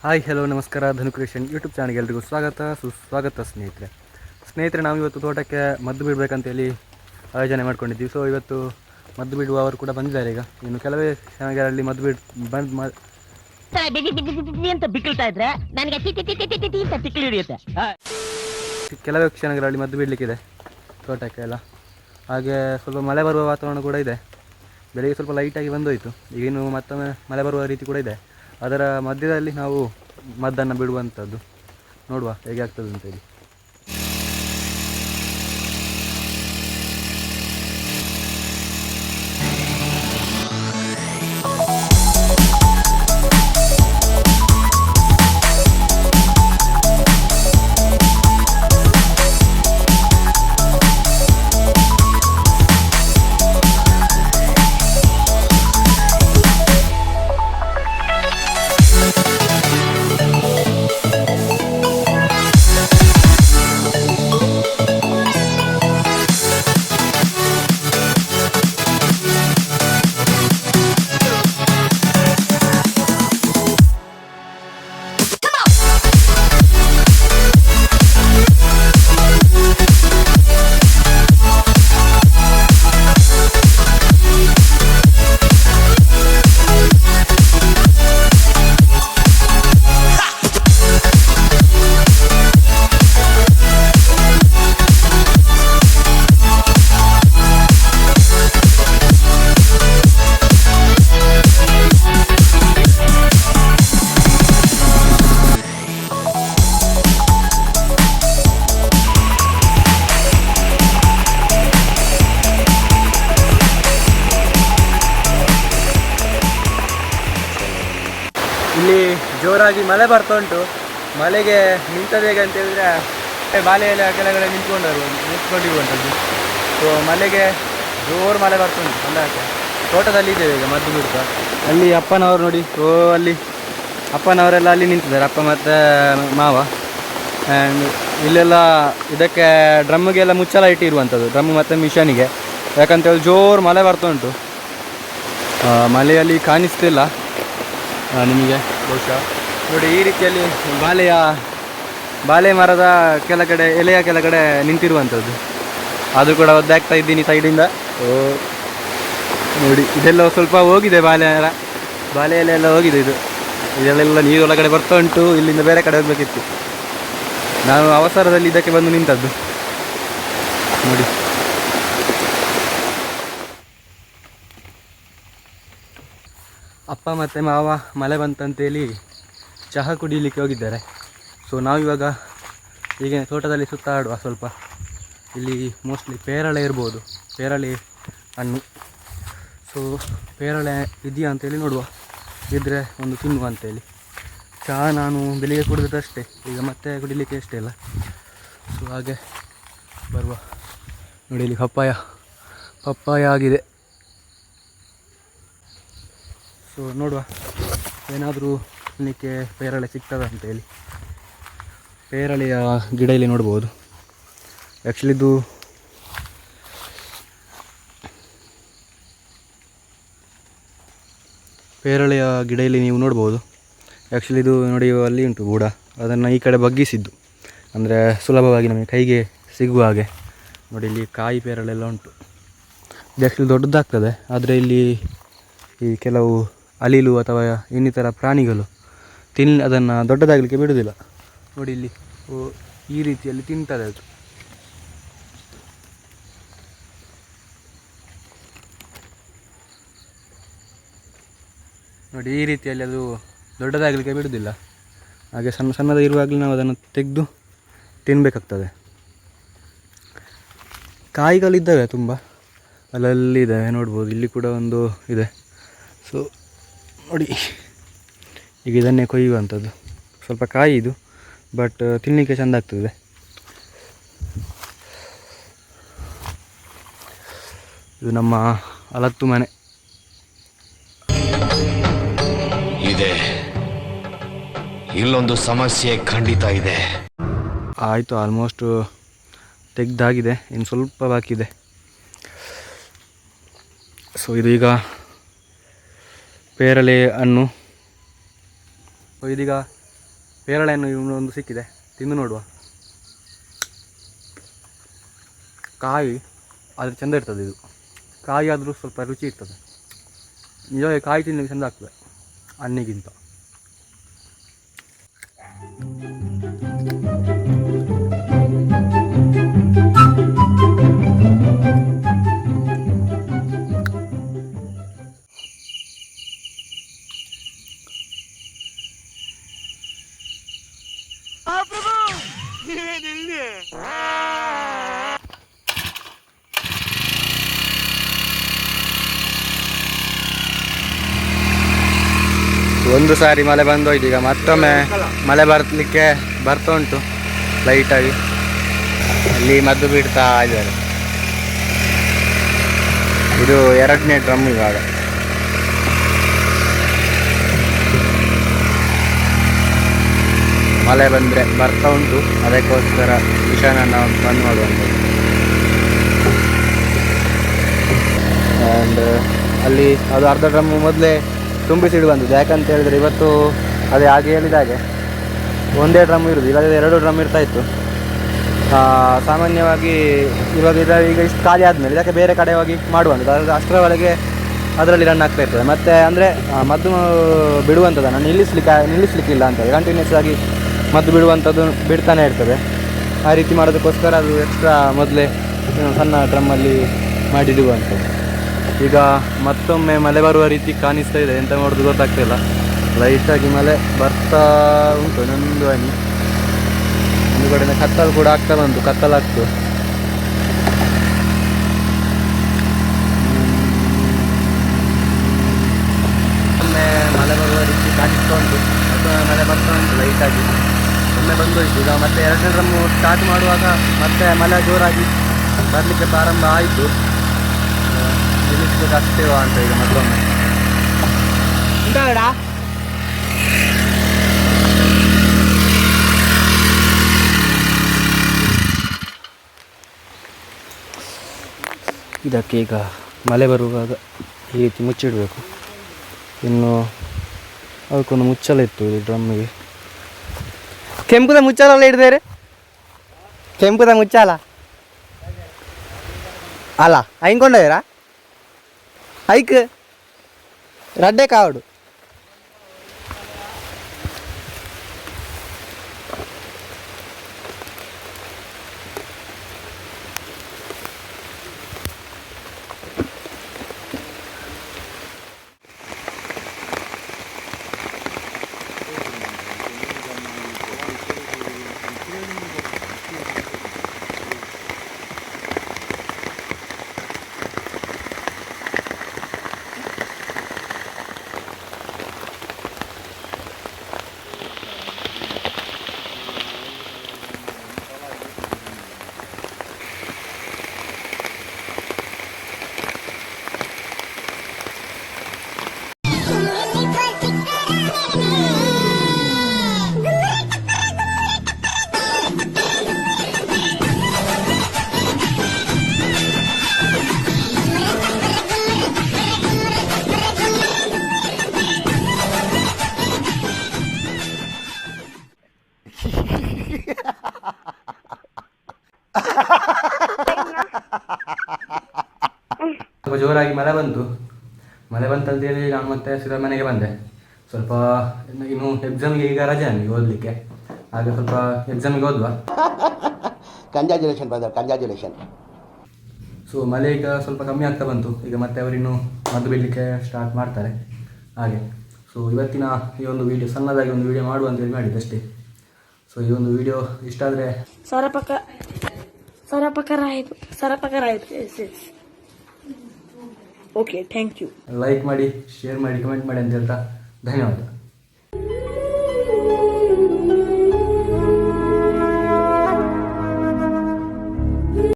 Hi hello ನಮಸ್ಕಾರ. ಧನು creation YouTube ಚಾನಲ್ಗೆ ಎಲ್ರಿಗೂ ಸ್ವಾಗತ ಸುಸ್ವಾಗತ ಸ್ನೇಹಿತರೆ. ಸ್ನೇಹಿತರೆ ನಾವು ಇವತ್ತು ತೋಟಕ್ಕೆ ಮದ್ದು ಬಿಡಬೇಕಂತೇಳಿ ಆಯೋಜನೆ ಮಾಡ್ಕೊಂಡಿದ್ದೀವಿ. ಸೊ ಇವತ್ತು ಮದ್ದು ಬಿಡುವವರು ಕೂಡ ಬಂದಿದ್ದಾರೆ ಈಗ. ಇನ್ನು ಕೆಲವೇ ಕ್ಷಣಗಳಲ್ಲಿ ಮದ್ದು ಬಿಡ್ ಬಂದ್ ಅಂತ ಬಿಕ್ಕಳ್ತಾ ಇದ್ರೆ ನನಗೆ ಹಿಡಿಯುತ್ತೆ. ಕೆಲವೇ ಕ್ಷಣಗಳಲ್ಲಿ ಮದ್ದು ಬಿಡಲಿಕ್ಕಿದೆ ತೋಟಕ್ಕೆ ಎಲ್ಲ. ಹಾಗೆ ಸ್ವಲ್ಪ ಮಳೆ ಬರುವ ವಾತಾವರಣ ಕೂಡ ಇದೆ. ಬೆಳಿಗ್ಗೆ ಸ್ವಲ್ಪ ಲೈಟಾಗಿ ಬಂದೋಯ್ತು. ಈಗಿನ್ನು ಮತ್ತೊಮ್ಮೆ ಮಳೆ ಬರುವ ರೀತಿ ಕೂಡ ಇದೆ. ಅದರ ಮಧ್ಯದಲ್ಲಿ ನಾವು ಮದ್ದನ್ನು ಬಿಡುವಂಥದ್ದು. ನೋಡುವ ಹೇಗೆ ಆಗ್ತದೆ ಅಂತೇಳಿ ಜೋರಾಗಿ ಮಳೆ ಬರ್ತಾ ಉಂಟು. ಮಳೆಗೆ ನಿಂತದೆ ಹೇಗೆ ಅಂತ ಹೇಳಿದ್ರೆ ಬಾಲೆಯಲ್ಲಿ ಕೆಳಗಡೆ ನಿಂತ್ಕೊಂಡು ನಿಂತ್ಕೊಂಡಿರುವಂಥದ್ದು. ಸೊ ಮಳೆಗೆ ಜೋರು ಮಳೆ ಬರ್ತಾ ಉಂಟು ಕಂದಾಕೆ ತೋಟದಲ್ಲಿ ಇದ್ದೇವೆ ಈಗ, ಮದ್ದು ಬಿಡ್ತಾ ಅಲ್ಲಿ ಅಪ್ಪನವರು ನೋಡಿ, ಓ, ಅಲ್ಲಿ ಅಪ್ಪನವರೆಲ್ಲ ಅಲ್ಲಿ ನಿಂತಿದ್ದಾರೆ, ಅಪ್ಪ ಮತ್ತು ಮಾವ. ಆ್ಯಂಡ್ ಇಲ್ಲೆಲ್ಲ ಇದಕ್ಕೆ ಡ್ರಮ್ಮಿಗೆಲ್ಲ ಮುಚ್ಚಲ ಇಟ್ಟಿರುವಂಥದ್ದು, ಡ್ರಮ್ ಮತ್ತು ಮಿಷನಿಗೆ. ಯಾಕಂತ ಹೇಳಿ ಜೋರು ಮಳೆ ಬರ್ತಾ ಉಂಟು. ಮಳೆಯಲ್ಲಿ ಕಾಣಿಸ್ತಿಲ್ಲ. ನಿಮಗೆ ಬಹುಶಃ. ನೋಡಿ, ಈ ರೀತಿಯಲ್ಲಿ ಬಾಳೆಯ, ಬಾಳೆ ಮರದ ಕೆಳಗಡೆ, ಎಲೆಯ ಕೆಳಗಡೆ ನಿಂತಿರುವಂಥದ್ದು. ಅದು ಕೂಡ ಒದ್ದಾಗ್ತಾ ಇದ್ದೀನಿ ಸೈಡಿಂದ. ಓ, ನೋಡಿ, ಇದೆಲ್ಲ ಸ್ವಲ್ಪ ಹೋಗಿದೆ ಬಾಳೆ ಮರ ಬಾಳೆ ಎಲೆ ಎಲ್ಲ ಹೋಗಿದೆ ಇದು. ಇದೆಲ್ಲ ನೀರು ಒಳಗಡೆ ಬರ್ತಾ ಉಂಟು, ಇಲ್ಲಿಂದ ಬೇರೆ ಕಡೆ ಹೋಗ್ಬೇಕಿತ್ತು. ನಾನು ಅವಸರದಲ್ಲಿ ಇದಕ್ಕೆ ಬಂದು ನಿಂತದ್ದು. ನೋಡಿ. ಅಪ್ಪ ಮತ್ತು ಮಾವ ಮಳೆ ಬಂತಂತೇಳಿ ಚಹಾ ಕುಡಿಯಲಿಕ್ಕೆ ಹೋಗಿದ್ದಾರೆ. ಸೊ ನಾವಿವಾಗ ಹೀಗೆ ತೋಟದಲ್ಲಿ ಸುತ್ತಾಡುವ ಸ್ವಲ್ಪ. ಇಲ್ಲಿ ಮೋಸ್ಟ್ಲಿ ಪೇರಳೆ ಇರ್ಬೋದು. ಪೇರಳೆ ಹಣ್ಣು. ಸೊ ಪೇರಳೆ ಇದೆಯಾ ಅಂತೇಳಿ ನೋಡುವ. ಇದ್ದರೆ ಒಂದು ತಿನ್ನುವ ಅಂತೇಳಿ. ಚಹಾ ನಾನು ಬೆಳಿಗ್ಗೆ ಕುಡಿದಷ್ಟೇ ಈಗ ಮತ್ತೆ ಕುಡಿಲಿಕ್ಕೆ ಅಷ್ಟೇ ಇಲ್ಲ. ಸೊ ಹಾಗೆ ಬರುವ ನೋಡಿ ಇಲ್ಲಿ ಪಪ್ಪಾಯ. ಪಪ್ಪಾಯ ಆಗಿದೆ. ಸೊ ನೋಡುವ. ಏನಾದರೂ ತಿನ್ನಲಿಕ್ಕೆ ಪೇರಳೆ ಸಿಗ್ತದ ಅಂತೇಳಿ ಪೇರಳೆಯ ಗಿಡ ಇಲ್ಲಿ ನೋಡ್ಬೋದು. ಆ್ಯಕ್ಚುಲಿ ಇದು ಪೇರಳೆಯ ಗಿಡ ಇಲ್ಲಿ ನೀವು ನೋಡ್ಬೋದು. ಆ್ಯಕ್ಚುಲಿ ಇದು ನೋಡಿ ಅಲ್ಲಿ ಉಂಟು ಗೂಡ. ಅದನ್ನು ಈ ಕಡೆ ಬಗ್ಗಿಸಿದ್ದು. ಅಂದರೆ ಸುಲಭವಾಗಿ ನಮಗೆ ಕೈಗೆ ಸಿಗುವ ಹಾಗೆ. ನೋಡಿ ಇಲ್ಲಿ ಕಾಯಿ ಪೇರಳೆಲ್ಲ ಉಂಟು. ಇದು ಆ್ಯಕ್ಚುಲಿ ದೊಡ್ಡದಾಗ್ತದೆ. ಆದರೆ ಇಲ್ಲಿ ಈ ಕೆಲವು ಅಲಿಲು ಅಥವಾ ಇನ್ನಿತರ ಪ್ರಾಣಿಗಳು ತಿನ್ ಅದನ್ನು ದೊಡ್ಡದಾಗಲಿಕ್ಕೆ ಬಿಡುವುದಿಲ್ಲ ನೋಡಿ ಇಲ್ಲಿ, ಓ, ಈ ರೀತಿಯಲ್ಲಿ ತಿಂತದೆ ಅದು. ನೋಡಿ ಈ ರೀತಿಯಲ್ಲಿ ಅದು ದೊಡ್ಡದಾಗಲಿಕ್ಕೆ ಬಿಡುವುದಿಲ್ಲ ಹಾಗೆ ಸಣ್ಣ ಸಣ್ಣದ ಇರುವಾಗಲೂ ನಾವು ಅದನ್ನು ತೆಗೆದು ತಿನ್ನಬೇಕಾಗ್ತದೆ ಕಾಯಿಗಳಿದ್ದಾವೆ ತುಂಬ. ಅಲ್ಲಲ್ಲಿ ಇದ್ದಾವೆ ನೋಡ್ಬೋದು, ಇಲ್ಲಿ ಕೂಡ ಒಂದು ಇದೆ. ಸೊ ನೋಡಿ. ಈಗ ಇದನ್ನೇ ಕೊಯ್ಯುವಂಥದ್ದು. ಸ್ವಲ್ಪ ಕಾಯಿ ಇದು ಬಟ್ ತಿನ್ನಲಿಕ್ಕೆ ಚೆಂದ ಆಗ್ತದೆ. ಇದು ನಮ್ಮ ಅಲತ್ತು ಮನೆ. ಇದೆ. ಇಲ್ಲೊಂದು ಸಮಸ್ಯೆ ಖಂಡಿತ ಇದೆ. ಆಯಿತು ಆಲ್ಮೋಸ್ಟ್ ತೆಗ್ದಾಗಿದೆ. ಇನ್ನು ಸ್ವಲ್ಪ ಬಾಕಿ ಇದೆ. ಸೊ ಇದು ಈಗ ಪೇರಳೆ ಹಣ್ಣು. ಸೊ ಇದೀಗ ಪೇರಳೆ ಹಣ್ಣು ಇವನು ಒಂದು ಸಿಕ್ಕಿದೆ. ತಿಂದು ನೋಡುವ. ಕಾಯಿ ಆದರೆ ಚೆಂದ ಇರ್ತದೆ ಇದು. ಕಾಯಿ ಆದರೂ ಸ್ವಲ್ಪ ರುಚಿ ಇರ್ತದೆ. ನಿಜವಾಗಿ ಕಾಯಿ ತಿನ್ನಲಿಕ್ಕೆ ಚೆಂದ ಆಗ್ತದೆ, ಹಣ್ಣಿಗಿಂತ. ಒಂದು ಸಾರಿ ಮಳೆ ಬಂದೋಯ್ತು. ಈಗ ಮತ್ತೊಮ್ಮೆ ಮಳೆ ಬರಲಿಕ್ಕೆ ಬರ್ತಾ ಉಂಟು. ಲೈಟಾಗಿ ಅಲ್ಲಿ ಮದ್ದು ಬಿಡ್ತಾ ಇದ್ದಾರೆ. ಇದು ಎರಡನೇ ಡ್ರಮ್ ಇವಾಗ. ಮಳೆ ಬಂದರೆ ಬರ್ತಾ ಉಂಟು. ಅದಕ್ಕೋಸ್ಕರ ವಿಷಯನ ನಾವು ಬಂದ್ ಆ್ಯಂಡ್ ಅಲ್ಲಿ ಅದು ಅರ್ಧ ಡ್ರಮ್ ಮೊದಲೇ ತುಂಬಿಸಿಡುವಂಥದ್ದು ಯಾಕಂತ ಹೇಳಿದ್ರೆ ಇವತ್ತು ಅದೇ ಹಾಗೆ ಹೇಳಿದ ಹಾಗೆ ಒಂದೇ ಡ್ರಮ್ ಇರೋದು. ಇಲ್ಲದಿದ್ದರೆ ಎರಡು ಡ್ರಮ್ ಇರ್ತಾ ಇತ್ತು. ಸಾಮಾನ್ಯವಾಗಿ ಇವಾಗ ಈಗ ಇಷ್ಟು ಖಾಲಿ ಆದಮೇಲೆ ಇದಕ್ಕೆ ಬೇರೆ ಕಡೆ ಹೋಗಿ ಮಾಡುವಂಥದ್ದು ಅದರ ಅಷ್ಟರ ಒಳಗೆ ಅದರಲ್ಲಿ ರನ್ ಆಗ್ತಾ ಇರ್ತದೆ. ಮತ್ತು ಅಂದರೆ ಮದ್ದು ಬಿಡುವಂಥದ್ದನ್ನು ನಿಲ್ಲಿಸ್ಲಿಕ್ಕೆ, ನಿಲ್ಲಿಸ್ಲಿಕ್ಕಿಲ್ಲ ಅಂತ ಕಂಟಿನ್ಯೂಸ್ ಆಗಿ ಮದ್ದು ಬಿಡುವಂಥದ್ದು ಬಿಡ್ತಾನೆ ಇರ್ತದೆ. ಆ ರೀತಿ ಮಾಡೋದಕ್ಕೋಸ್ಕರ ಅದು ಎಕ್ಸ್ಟ್ರಾ ಮೊದಲೇ ಸಣ್ಣ ಡ್ರಮ್ಮಲ್ಲಿ ಮಾಡಿಡುವಂಥದ್ದು ಈಗ ಮತ್ತೊಮ್ಮೆ ಮಳೆ ಬರುವ ರೀತಿ ಕಾಣಿಸ್ತಾ ಇದೆ. ಎಂತ ಮಾಡೋದು ಗೊತ್ತಾಗ್ತಿಲ್ಲ. ಲೈಟಾಗಿ ಮಳೆ ಬರ್ತಾ ಉಂಟು. ನಂದು ಹನಿ. ಒಂದು ಕಡೆಯಿಂದ ಕತ್ತಲು ಕೂಡ ಆಗ್ತಾ ಬಂತು. ಕತ್ತಲಾಗ್ತು ಒಮ್ಮೆ ಮಳೆ ಬರುವ ರೀತಿ ಕಾಣಿಸ್ತಾ ಉಂಟು. ಮತ್ತೊಮ್ಮೆ ಮಳೆ ಬರ್ತಾ ಉಂಟು ಲೈಟಾಗಿ ಒಮ್ಮೆ ಬಂದೋಯ್ತು. ಈಗ ಮತ್ತೆ ಎರಡನೇ ಡ್ರಮ್ಮು ಸ್ಟಾರ್ಟ್ ಮಾಡುವಾಗ ಮತ್ತೆ ಮಳೆ ಜೋರಾಗಿ ಬರಲಿಕ್ಕೆ ಪ್ರಾರಂಭ ಆಯಿತು. ನಿಲ್ಲಿಸ್ಲಿಕ್ಕೆ ಆಗ್ತೇವಾ ಅಂತ ಈಗ ಮತ್ತೊಮ್ಮೆ. ಇದಕ್ಕೆ ಈಗ ಮಳೆ ಬರುವಾಗ ಈ ರೀತಿ ಮುಚ್ಚಿಡಬೇಕು. ಇನ್ನು ಅದಕ್ಕೊಂದು ಮುಚ್ಚಲ ಇತ್ತು ಈ ಡ್ರಮ್ಮಿಗೆ. ಕೆಂಪುದ ಮುಚ್ಚಾಲ ಹಿಡಿದೇರೆ ಕೆಂಪುದ ಮುಚ್ಚಾಲ ಅಲ್ಲ ಹಂಗೊಂಡೋಯ್ರಾ ఐక్ రెడ్డే కావడు. ಜೋರಾಗಿ ಮಳೆ ಬಂತು ಮಳೆ ಬಂತಂತೇಳಿ ನಾನು ಮತ್ತೆ ಸೀದಾ ಮನೆಗೆ ಬಂದೆ. ಸ್ವಲ್ಪ ಇನ್ನು- ಎಕ್ಸಾಮ್ಗೆ ಎಕ್ಸಾಮಿಗೆ ಈಗ ರಜೆ ನನಗೆ ಓದಲಿಕ್ಕೆ. ಹಾಗೆ ಸ್ವಲ್ಪ ಎಕ್ಸಾಮ್ಗೆ ಓದ್ವಾ? ಕಂಗ್ರ್ಯಾಚುಲೇಷನ್ ಬ್ರದರ್ ಕಂಗ್ರ್ಯಾಚುಲೇಷನ್ ಸೊ ಮಳೆ ಈಗ ಸ್ವಲ್ಪ ಕಮ್ಮಿ ಆಗ್ತಾ ಬಂತು. ಈಗ ಮತ್ತೆ ಅವರಿನ್ನು ಮದ್ದು ಬಿಡಲಿಕ್ಕೆ ಸ್ಟಾರ್ಟ್ ಮಾಡ್ತಾರೆ. ಹಾಗೆ. ಸೊ ಇವತ್ತಿನ ಈ ಒಂದು ವಿಡಿಯೋ ಸಣ್ಣದಾಗಿ ಒಂದು ವಿಡಿಯೋ ಮಾಡುವ ಅಂತೇಳಿ ಮಾಡಿದ್ದು ಅಷ್ಟೇ. ಸೊ ಈ ಒಂದು ವಿಡಿಯೋ ಇಷ್ಟ ಆದರೆ Sarapaka. ಸರಪಕರಾಯಿತು right. Yes right. Yes, thank you like ಮಾಡಿ ಶೇರ್ ಮಾಡಿ ಕಮೆಂಟ್ ಮಾಡಿ ಅಂತ ಹೇಳ್ತಾ ಧನ್ಯವಾದ.